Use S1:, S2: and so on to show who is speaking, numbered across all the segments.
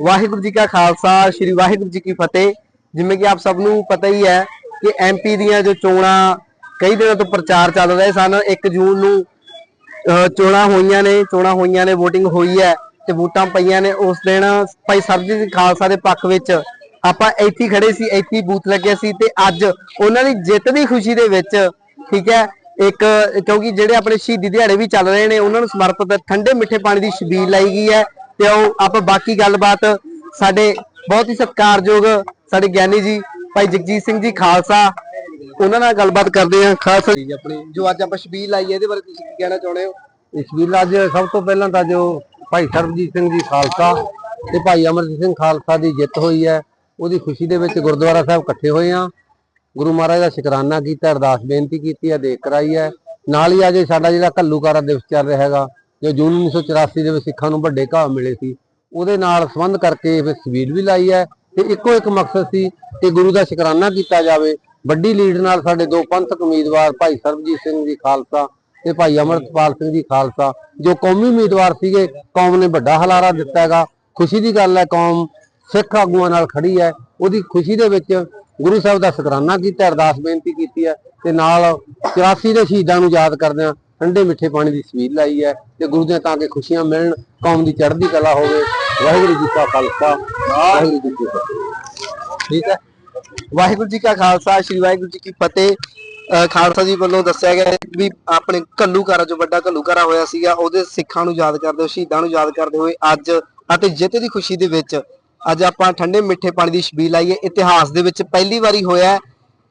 S1: ਵਾਹਿਗੁਰੂ ਜੀ ਕਾ ਖਾਲਸਾ, ਸ੍ਰੀ ਵਾਹਿਗੁਰੂ ਜੀ ਕੀ ਫਤਿਹ। ਜਿਵੇਂ ਕਿ ਆਪ ਸਭ ਨੂੰ ਪਤਾ ਹੀ ਹੈ ਕਿ ਐਮਪੀ ਦੀਆਂ ਜੋ ਚੋਣਾਂ ਕਈ ਦਿਨਾਂ ਤੋਂ ਪ੍ਰਚਾਰ ਚੱਲ ਰਹੇ ਸਨ 1 ਜੂਨ ਨੂੰ, ਅਹ, ਚੋਣਾਂ ਹੋਈਆਂ ਨੇ, ਚੋਣਾਂ ਹੋਈਆਂ ਨੇ, VOTING ਹੋਈ ਹੈ ਤੇ ਵੋਟਾਂ ਪਈਆਂ ਨੇ। ਉਸ ਦਿਨ ਭਾਈ ਸਰਬਜੀਤ ਸਿੰਘ ਖਾਲਸਾ ਦੇ ਪੱਖ ਵਿੱਚ ਆਪਾਂ ਇੱਥੇ ਖੜੇ ਸੀ, ਇੱਥੇ ਬੂਥ ਲੱਗਿਆ ਸੀ ਤੇ ਅੱਜ ਉਹਨਾਂ ਦੀ ਜਿੱਤ ਦੀ ਖੁਸ਼ੀ ਦੇ ਵਿੱਚ, ਠੀਕ ਹੈ, ਇੱਕ, ਕਿਉਂਕਿ ਜਿਹੜੇ ਆਪਣੇ ਸ਼ਹੀਦੀ ਦਿਹਾੜੇ ਵੀ ਚੱਲ ਰਹੇ ਨੇ, ਉਹਨਾਂ ਨੂੰ ਸਮਰਪਿਤ ਠੰਡੇ ਮਿੱਠੇ ਪਾਣੀ ਦੀ ਛਬੀਲ ਲਾਈ ਗਈ ਹੈ। ਤੇ ਉਹ ਆਪਾਂ ਬਾਕੀ ਗੱਲਬਾਤ ਸਾਡੇ ਬਹੁਤ ਹੀ ਸਤਿਕਾਰਯੋਗ ਸਾਡੇ ਗਿਆਨੀ ਜੀ, ਭਾਈ ਜਗਜੀਤ ਸਿੰਘ ਜੀ ਖਾਲਸਾ, ਉਹਨਾਂ ਨਾਲ ਗੱਲਬਾਤ ਕਰਦੇ ਹਾਂ ਖਾਲਸਾ ਆਪਣੀ, ਜੋ ਅੱਜ ਆਪਾਂ ਛਬੀਲ ਲਾਈ ਹੈ, ਇਹਦੇ ਬਾਰੇ ਤੁਸੀਂ ਕੀ ਕਹਿਣਾ ਚਾਹੁੰਦੇ ਹੋ?
S2: ਇਸ ਵੀਲਾ ਅੱਜ ਸਭ ਤੋਂ ਪਹਿਲਾਂ ਤਾਂ ਜੋ ਭਾਈ ਸਰਬਜੀਤ ਸਿੰਘ ਜੀ ਖਾਲਸਾ ਤੇ ਭਾਈ ਅਮਰਜੀਤ ਸਿੰਘ ਖਾਲਸਾ ਦੀ ਜਿੱਤ ਹੋਈ ਹੈ, ਉਹਦੀ ਖੁਸ਼ੀ ਦੇ ਵਿੱਚ ਗੁਰਦੁਆਰਾ ਸਾਹਿਬ ਇਕੱਠੇ ਹੋਏ ਆ ਗੁਰੂ ਮਹਾਰਾਜ ਦਾ ਸ਼ੁਕਰਾਨਾ ਕੀਤਾ, ਅਰਦਾਸ ਬੇਨਤੀ ਕੀਤੀ ਹੈ, ਦੇਖ ਕਰਾਈ ਹੈ। ਨਾਲ ਹੀ ਅੱਜ ਸਾਡਾ ਜਿਹੜਾ ਘੱਲੂਕਾਰਾ ਦਿਵਸ ਚੱਲ ਰਿਹਾ ਹੈਗਾ ਜੋ ਜੂਨ 1984 ਦੇ ਵਿੱਚ ਸਿੱਖਾਂ ਨੂੰ ਵੱਡੇ ਘਾਹ ਮਿਲੇ ਸੀ। ਉਹਦੇ ਨਾਲ ਸੰਬੰਧ ਕਰਕੇ ਫਿਰ ਸਵੀਲ ਵੀ ਲਾਈ ਹੈ ਤੇ ਇੱਕੋ ਇੱਕ ਮਕਸਦ ਸੀ ਕਿ ਗੁਰੂ ਦਾ ਸ਼ੁਕਰਾਨਾ ਕੀਤਾ ਜਾਵੇ। ਵੱਡੀ ਲੀਡ ਨਾਲ ਸਾਡੇ ਦੋ ਪੰਥਕ ਉਮੀਦਵਾਰ ਭਾਈ ਸਰਬਜੀਤ ਸਿੰਘ ਜੀ ਖਾਲਸਾ ਤੇ ਭਾਈ ਅਮਰਤਪਾਲ ਸਿੰਘ ਜੀ ਖਾਲਸਾ, ਜੋ ਕੌਮੀ ਉਮੀਦਵਾਰ ਸੀਗੇ, ਕੌਮ ਨੇ ਵੱਡਾ ਹਲਾਰਾ ਦਿੱਤਾ ਹੈਗਾ। ਖੁਸ਼ੀ ਦੀ ਗੱਲ ਹੈ, ਕੌਮ ਸਿੱਖ ਆਗੂਆਂ ਨਾਲ ਖੜੀ ਹੈ। ਉਹਦੀ ਖੁਸ਼ੀ ਦੇ ਵਿੱਚ ਗੁਰੂ ਸਾਹਿਬ ਦਾ ਸ਼ੁਕਰਾਨਾ ਕੀਤਾ, ਅਰਦਾਸ ਬੇਨਤੀ ਕੀਤੀ ਹੈ ਤੇ ਨਾਲ 84 ਦੇ ਸ਼ਹੀਦਾਂ ਨੂੰ ਯਾਦ ਕਰਦਿਆਂ ਠੰਡੇ ਮਿੱਠੇ ਪਾਣੀ ਦੀ ਸਵੀਲ ਲਾਈ ਹੈ ਤੇ ਗੁਰੂ ਦੇ ਤਾਂ ਕਿ ਖੁਸ਼ੀਆਂ ਮਿਲਣ, ਕੌਮ ਦੀ ਚੜ੍ਹਦੀ ਕਲਾ ਹੋਵੇ। ਵਾਹਿਗੁਰੂ ਜੀ ਕਾ ਖਾਲਸਾ, ਵਾਹਿਗੁਰੂ ਜੀ ਕੀ ਫਤਿਹ।
S1: ਠੀਕ ਹੈ? ਵਾਹਿਗੁਰੂ ਜੀ ਕਾ ਖਾਲਸਾ, ਸ੍ਰੀ ਵਾਹਿਗੁਰੂ ਜੀ ਕੀ ਫਤਿਹ। ਖਾਲਸਾ ਜੀ ਵੱਲੋਂ ਦੱਸਿਆ ਗਿਆ ਵੀ ਆਪਣੇ ਘੱਲੂਘਾਰਾ ਜੋ ਵੱਡਾ ਘੱਲੂਘਾਰਾ ਹੋਇਆ ਸੀਗਾ, ਉਹਦੇ ਸਿੱਖਾਂ ਨੂੰ ਯਾਦ ਕਰਦੇ ਹੋਏ, ਸ਼ਹੀਦਾਂ ਨੂੰ ਯਾਦ ਕਰਦੇ ਹੋਏ ਅੱਜ ਅਤੇ ਜਿੱਤ ਦੀ ਖੁਸ਼ੀ ਦੇ ਵਿੱਚ ਅੱਜ ਆਪਾਂ ਠੰਡੇ ਮਿੱਠੇ ਪਾਣੀ ਦੀ ਛਬੀਲ ਲਾਈਏ ਇਤਿਹਾਸ ਦੇ ਵਿੱਚ ਪਹਿਲੀ ਵਾਰੀ ਹੋਇਆ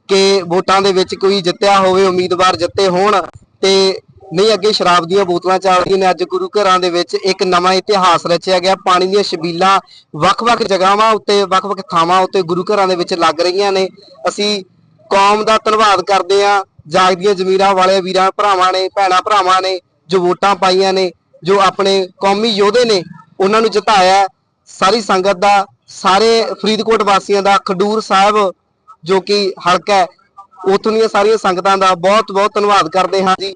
S1: ਕਿ ਵੋਟਾਂ ਦੇ ਵਿੱਚ ਕੋਈ ਜਿੱਤਿਆ ਹੋਵੇ, ਉਮੀਦਵਾਰ ਜਿੱਤੇ ਹੋਣ ਤੇ ਨਹੀਂ, ਅੱਗੇ ਸ਼ਰਾਬ ਦੀਆਂ ਬੋਤਲਾਂ ਚੱਲਦੀਆਂ ਨੇ। ਅੱਜ ਗੁਰੂ ਘਰਾਂ ਦੇ ਵਿੱਚ ਇੱਕ ਨਵਾਂ ਇਤਿਹਾਸ ਰਚਿਆ ਗਿਆ। ਪਾਣੀ ਦੀਆਂ ਛਬੀਲਾਂ ਵੱਖ-ਵੱਖ ਜਗ੍ਹਾਵਾਂ ਉੱਤੇ, ਵੱਖ-ਵੱਖ ਥਾਵਾਂ ਉੱਤੇ ਗੁਰੂ ਘਰਾਂ ਦੇ ਵਿੱਚ ਲੱਗ ਰਹੀਆਂ ਨੇ। ਅਸੀਂ ਕੌਮ ਦਾ ਧੰਨਵਾਦ ਕਰਦੇ ਹਾਂ। ਜਾਗਦੀਆਂ ਜ਼ਮੀਰਾਂ ਵਾਲੇ ਵੀਰਾਂ, ਭਰਾਵਾਂ ਨੇ, ਭੈਣਾਂ, ਭਰਾਵਾਂ ਨੇ ਜੋ ਵੋਟਾਂ ਪਾਈਆਂ ਨੇ, ਜੋ ਆਪਣੇ ਕੌਮੀ ਯੋਧੇ ਨੇ, ਉਹਨਾਂ ਨੂੰ ਜਿਤਾਇਆ। ਸਾਰੀ ਸੰਗਤ ਦਾ, ਸਾਰੇ ਫਰੀਦਕੋਟ ਵਾਸੀਆਂ ਦਾ, ਖਡੂਰ ਸਾਹਿਬ ਜੋ ਕਿ ਹਲਕਾ ਹੈ, ਉਥੋਂ ਦੀਆਂ ਸਾਰੀਆਂ ਸੰਗਤਾਂ ਦਾ ਬਹੁਤ ਬਹੁਤ ਧੰਨਵਾਦ ਕਰਦੇ ਹਾਂ ਜੀ।